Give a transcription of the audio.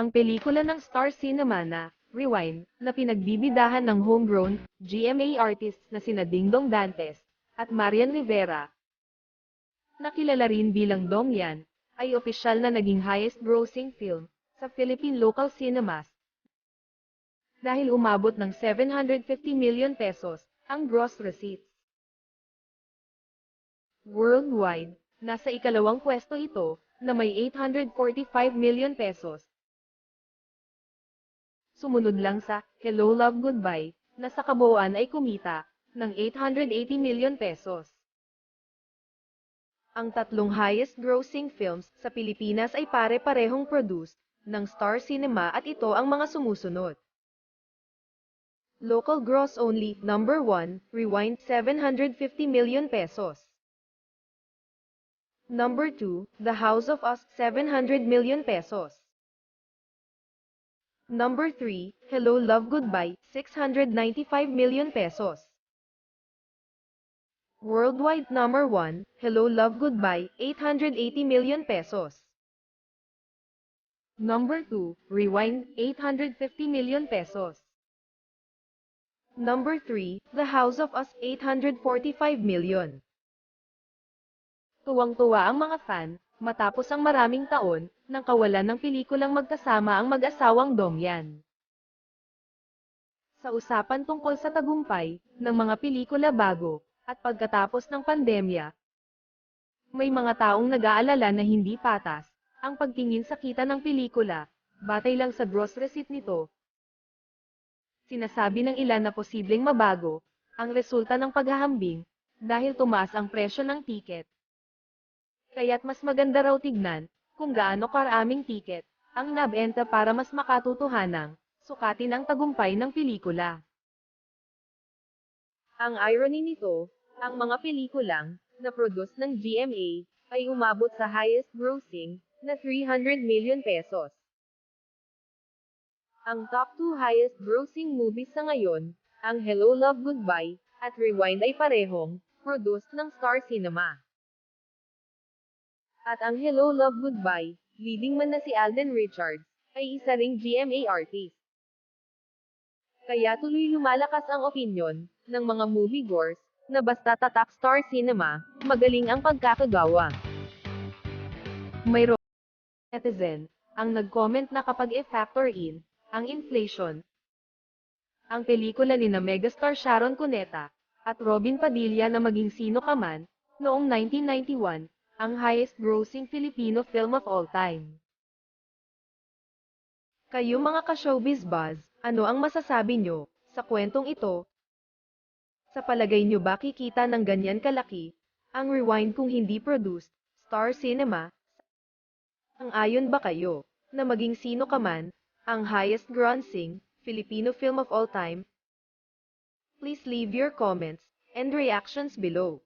Ang pelikula ng Star Cinema na, Rewind, na pinagbibidahan ng homegrown, GMA artists na sina Dingdong Dantes, at Marian Rivera, na kilala rin bilang Dong Yan, ay opisyal na naging highest grossing film sa Philippine local cinemas. Dahil umabot ng 750 million pesos ang gross receipts. Worldwide, nasa ikalawang pwesto ito na may 845 million pesos. Sumunod lang sa Hello Love Goodbye na sa kabuuan ay kumita ng 880 million pesos. Ang tatlong highest grossing films sa Pilipinas ay pare-parehong produced ng Star Cinema at ito ang mga sumusunod. Local gross only, number 1, Rewind 750 million pesos. Number 2, The House of Us 700 million pesos. Number 3, Hello Love Goodbye 695 million pesos. Worldwide number 1, Hello Love Goodbye 880 million pesos. Number 2, Rewind 850 million pesos. Number 3, The House of Us 845 million. Tuwang-tuwa ang mga fan, matapos ang maraming taon, ng kawalan ng pelikulang magkasama ang mag-asawang Dongyan. Sa usapan tungkol sa tagumpay, ng mga pelikula bago, at pagkatapos ng pandemya, may mga taong nag-aalala na hindi patas, ang pagtingin sa kita ng pelikula, batay lang sa gross receipt nito. Sinasabi ng ilan na posibleng mabago, ang resulta ng paghahambing, dahil tumaas ang presyo ng tiket. Kaya't mas maganda raw tignan, kung gaano karaming tiket, ang nabenta para mas makatutuhanang, sukatin ang tagumpay ng pelikula. Ang irony nito, ang mga pelikulang, na produce ng GMA, ay umabot sa highest grossing, na 300 million pesos. Ang top 2 highest grossing movies sa ngayon, ang Hello Love Goodbye, at Rewind ay parehong, produced ng Star Cinema. At ang Hello Love Goodbye, leading man na si Alden Richards, ay isa ring GMA artist. Kaya tuloy lumalakas ang opinyon, ng mga moviegoers, na basta tatak Star Cinema, magaling ang pagkakagawa. Mayroong netizen, ang nag-comment na kapag i-factor in, ang inflation, ang pelikula ni na megastar Sharon Cuneta, at Robin Padilla na maging sino ka man, noong 1991, ang highest grossing Filipino film of all time. Kayo mga ka-showbiz buzz, ano ang masasabi nyo, sa kwentong ito? Sa palagay nyo ba kikita ng ganyan kalaki, ang rewind kung hindi produced, Star Cinema? Ang ayon ba kayo, na maging sino ka man, ang highest grossing Filipino film of all time? Please leave your comments and reactions below.